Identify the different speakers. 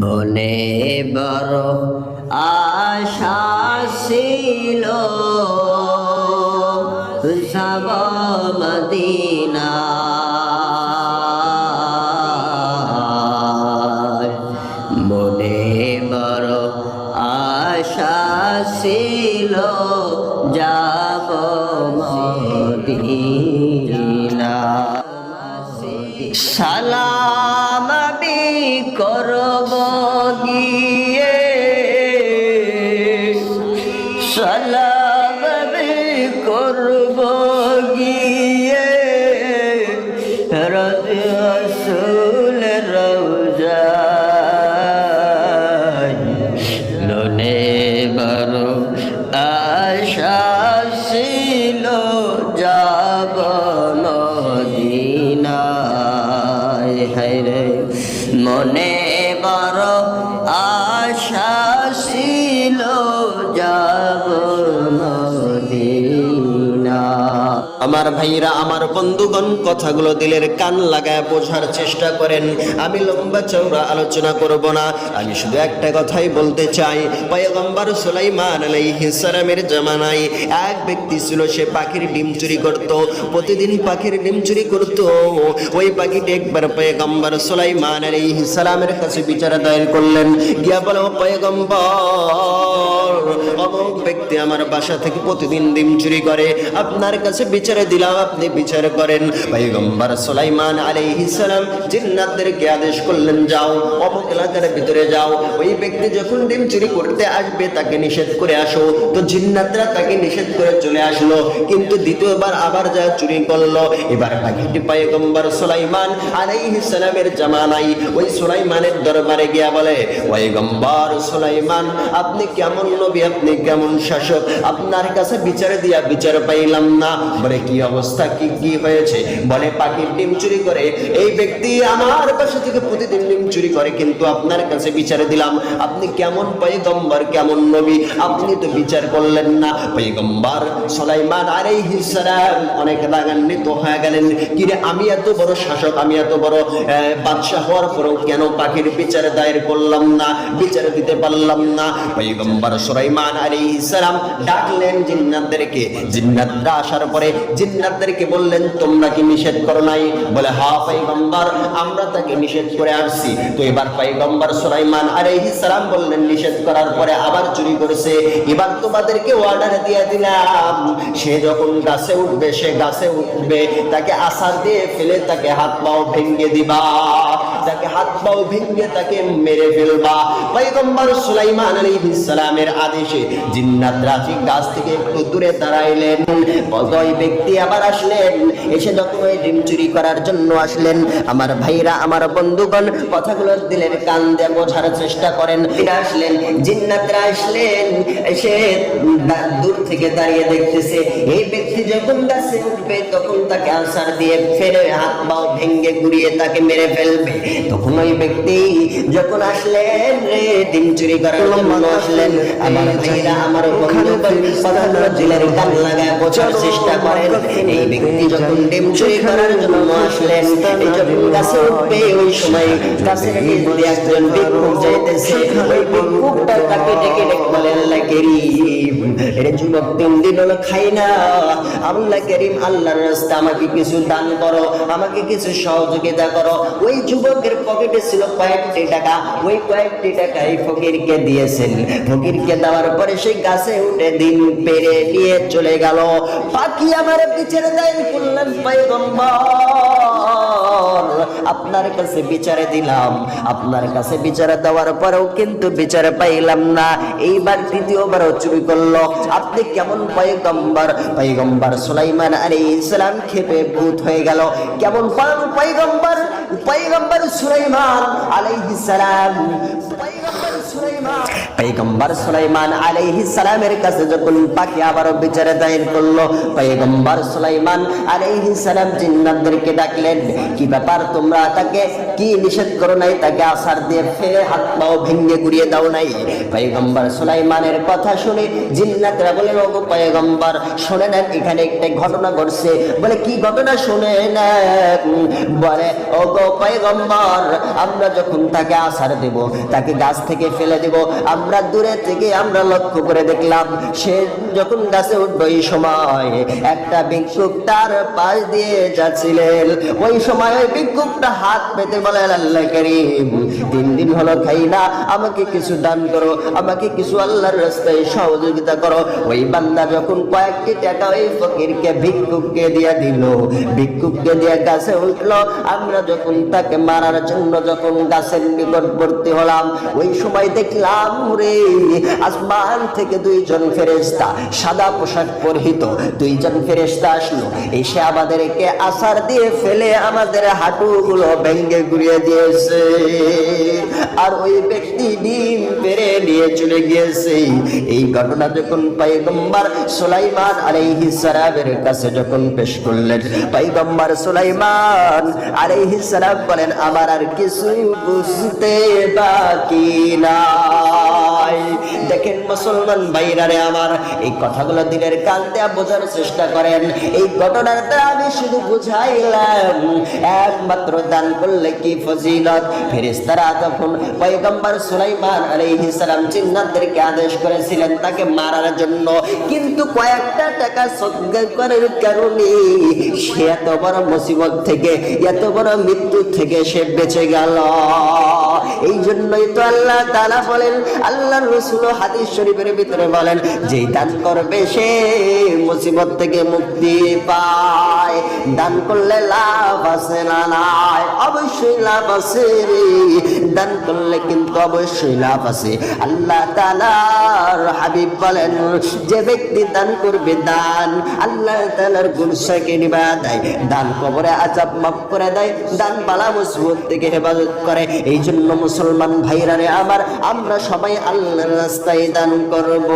Speaker 1: মনে বড় আশা ছিল। সব মদিনা সালাম আমি করব গিয়ে। সালাম আমি করব গিয়ে। রসুল রৌজায় লোনে বড় আশা ছিল যাব। মনে
Speaker 2: আমার ভাইরা, আমার বন্ধুগণ, কথাগুলো দিলের কান লাগায় বোঝার চেষ্টা করেন। আমি লম্বা চৌড়া আলোচনা করব না। আমি শুধু একটা কথাই বলতে চাই। পয়গম্বর সুলাইমান আলাইহিস সালামের জামানায় এক ব্যক্তি ছিল, সে পাখির ডিম চুরি করত। প্রতিদিন পাখির ডিম চুরি করত। ওই পাখিটি একবার পয়গম্বর সুলাইমান আলাইহিস সালামের কাছে বিচার দায়ের করলেন। গিয়া বলো, পয়গম্বর অমুক ব্যক্তি আমার বাসা থেকে প্রতিদিন ডিম চুরি করে। আপনার কাছে বিচারে দিলাম, আপনি বিচার করেন। পয়গম্বর সুলাইমান আলাইহিস সালাম জিন্নাতদেরকে আদেশ করলেন, যাও অমুক এলাকার ভিতরে যাও। ওই ব্যক্তি যখন ডিম চুরি করতে আসবে, তাকে নিষেধ করে আসো। তো জিন্নাতরা তাকে নিষেধ করে চলে আসলো। কিন্তু দ্বিতীয়বার আবার যা চুরি করল, এবার পাখিটি পয়গম্বর সুলাইমান আলাইহিস সালামের জামানাই ওই সুলাইমানের দরবারে গিয়া বলে, পয়গম্বর সুলাইমান, আপনি কেমন নবী? আপনি কেমন শাসক? আপনার কাছে বিচার দিয়া বিচার পাইলাম না। বলে, কি অবস্থা? কি কি হয়েছে? বলে, পাখির ডিম চুরি করে। এই ব্যক্তি আমার পাশে থেকে প্রতিদিন ডিম চুরি করে, কিন্তু আপনার কাছে বিচারে দিলাম। আপনি কেমন পয়গম্বর, কেমন নবী? আপনি তো বিচার করলেন না। পয়গম্বর সুলাইমান আলাইহিস সালাম অনেক রাগান্বিত হয়ে গেলেন। কিরে আমি এত বড় শাসক, আমি এত বড় বাদশাহ হওয়ার পরেও কেন পাখির বিচার দায়ের করলাম না, বিচার দিতে পারলাম না? পয়গম্বর সুলাইমান আলাইহিস সালাম ডাকলেন জিন্নাতদেরকে। জিন্নাতরা আসার পরে জিন্নাতদেরকে বললেন, তোমরা কি নিষেধ করো নাই? বলে, হা পয়গম্বর, আমরা তাকে নিষেধ করে আসছি তো এবার পয়গম্বর সুলাইমান আলাইহিস সালাম বললেন, নিষেধ করার পরে আবার চুরি করেছে। এবার তোমাদেরকে অর্ডার দিয়ে দিলাম। সে যখন গাছে উঠবে, সে গাছে উঠবে। তাকে আসার দিয়ে ফেলে তাকে হাত পাও ভেঙে দিবা। তাকে হাত পাও ভেঙে তাকে মেরে ফেলবা। পয়গম্বর সুলাইমান আলাইহিস সালামের আদেশে জিন্নাত রাফি গাছ থেকে একটু দূরে দাঁড়াইলেন। ওই ব্যক্তি আবার আসলেন। এসে যখন ওই ডিম চুরি করার জন্য আসলেন। আমার ভাইরা, আমার বন্ধুগণ, কথাগুলো দিলেন কান দিয়ে বোঝার চেষ্টা করেন। আসলেন, জিন্নাতরা আসলেন। এসে দূর থেকে দাঁড়িয়ে দেখতেছে, এই ব্যক্তি যখন গাছে উঠবে, তখন তাকে আনসার দিয়ে ফেরে হাত পাও ভেঙ্গে গুড়িয়ে তাকে মেরে ফেলবে। তখন ওই ব্যক্তি যখন আসলেন রে ডিম চুরি করার জন্য আসলেন। আমার ভাইরা আমার বন্ধুগণ কথাগুলো দিলেন কান লাগায় বোঝার চেষ্টা করেন। এই ব্যক্তি যখন ডিম চুরি করার জন্য আসলেন যখন গাছে উঠবে ওই সময় গাছের একজন ভিক্ষুক যাইতেছে। ওই ভিক্ষুকটা তাকে ডেকে ডেকে আল্লাহ কেরিম যুবক তিন দিন হলো খাই না। আল্লাহ কেরিম, আল্লাহর রাস্তা আমাকে কিছু দান করো, আমাকে কিছু সহযোগিতা করো। ওই যুবকের পকেটে ছিল কয়েকটি টাকা, ওই কয়েকটি টাকা এই ফকিরকে দিয়েছেন। ফকিরকে দেওয়ার পরে সেই গাছে উঠে দিন পেরে নিয়ে চলে গেল। পাখি আমার পিছের দেয় করলেন পয়গম্বর। আপনার কাছে বিচারে দিলাম। আপনার কাছে বিচারে দেওয়ার পরেও কিন্তু বিচারে পাইলাম না। এইবার দ্বিতীয়বারও চুরি করল। আপনি কেমন পয়গম্বর? পয়গম্বর সুলাইমান আলী ইসলাম খেপে ভূত হয়ে গেল। কেমন পয়গম্বর? পয়গম্বর সুলাইমান আলাইহিস সালাম। পয়গম্বর সুলাইমান আলাইহিস সালামের কাছে যখন পাখি আবার বিচারে দায়ের করল, পয়গম্বর সুলাইমান আলাইহিস সালাম জিন্নাতদেরকে ডাকলেন, কি ব্যাপার তোমরা তাকে কি নিষেধ করো নাই? তাকে আসার দিয়ে ফেলে হাত পাও ভেঙে গুড়িয়ে দাও নাই? পয়গম্বর সুলাইমানের কথা শুনে জিন্নাতরা বলে, ওগো পয়গম্বর, শুনে নেন, এখানে একটা ঘটনা ঘটছে। বলে, কি ঘটনা? শুনে নেন। বলে, ওগো পয়গম্বর, আমরা যখন তাকে আসার দেব, তাকে গাছ থেকে ফেলে দেব। আমরা দূরে থেকে আমরা লক্ষ্য করে দেখলাম, সে যখন গাছে উঠবে ওই সময় একটা ভিক্ষুক তার পাশ দিয়ে যাচ্ছিলেন। ওই সময় ওই ভিক্ষুকটা হাত পেতে বলে আল্লাহ করিম, তিন দিন হলো খাই না, আমাকে কিছু দান করো, আমাকে কিছু আল্লাহর রাস্তায় সহযোগিতা করো। ওই বান্দা যখন কয়েকটি টাকা ওই ফকিরকে, ভিক্ষুককে দিয়ে দিল, ভিক্ষুককে দিয়ে গাছে উঠল। আমরা যখন তাকে মারার জন্য যখন গাছের নিকটবর্তী হলাম, ওই সময় দেখলাম রে, আসমান থেকে দুইজন ফেরেস্তা সাদা পোশাক পরিহিত। দুইজন ফেরেস্তা আসলো, এসে আমাদেরকে আসার দিয়ে ফেলে আমাদের হাঁটুগুলো ভেঙ্গে ঘুরিয়ে দিয়েছে। আর ওই ব্যক্তি ডিম পেরে নিয়ে চলে গিয়েছে। এই ঘটনা যখন পাইগম্বার সুলাইমান আলাইহিস সালামের কাছে যখন পেশ করলেন পাইগম্বার সুলাইমান আলাইহিস সালাম বলেন, আমার আর কিছু বুঝতে বাকি Yeah. নাই দেখেন মুসলমান আমার, এই কথাগুলো দিনের কান দেয়া বোঝার চেষ্টা করেন। এই আমি শুধু বুঝাইলাম। একমাত্র দান করলে কি ফজিলত? তখন পয়গম্বর সুলাইমান সালাম জিন্নাতদেরকে আদেশ করেছিলেন তাকে মারার জন্য, কিন্তু কয়েকটা টাকা করার কারণে সে এত বড় মুসিবত থেকে, এত বড় মৃত্যু থেকে সে বেঁচে গেল। এই জন্যই তো আল্লাহ তাআলা বলেন আল্লাহর রাসূল হাদিস শরীফের ভিতরে বলেন যেই দান করবে সে মুসিবত থেকে মুক্তি পায়। দান করলে লাভ আছে না নাই? অবশ্যই লাভ আছে রে। দান করলে কিন্তু অবশ্যই লাভ আছে। আল্লাহ তাআলার হাবিব বলেন, যে ব্যক্তি দান করবে দান, আল্লাহ তাআলার গুরসাকে নিবা দেয়। দান কবরে আজাব মাফ করে দেয়। দান বালা মুসিবত থেকে হেফাজত করে। এই জন্য মুসলমান ভাইরা রে আমার, আমরা সবাই আল্লাহর রাস্তায় দান করব।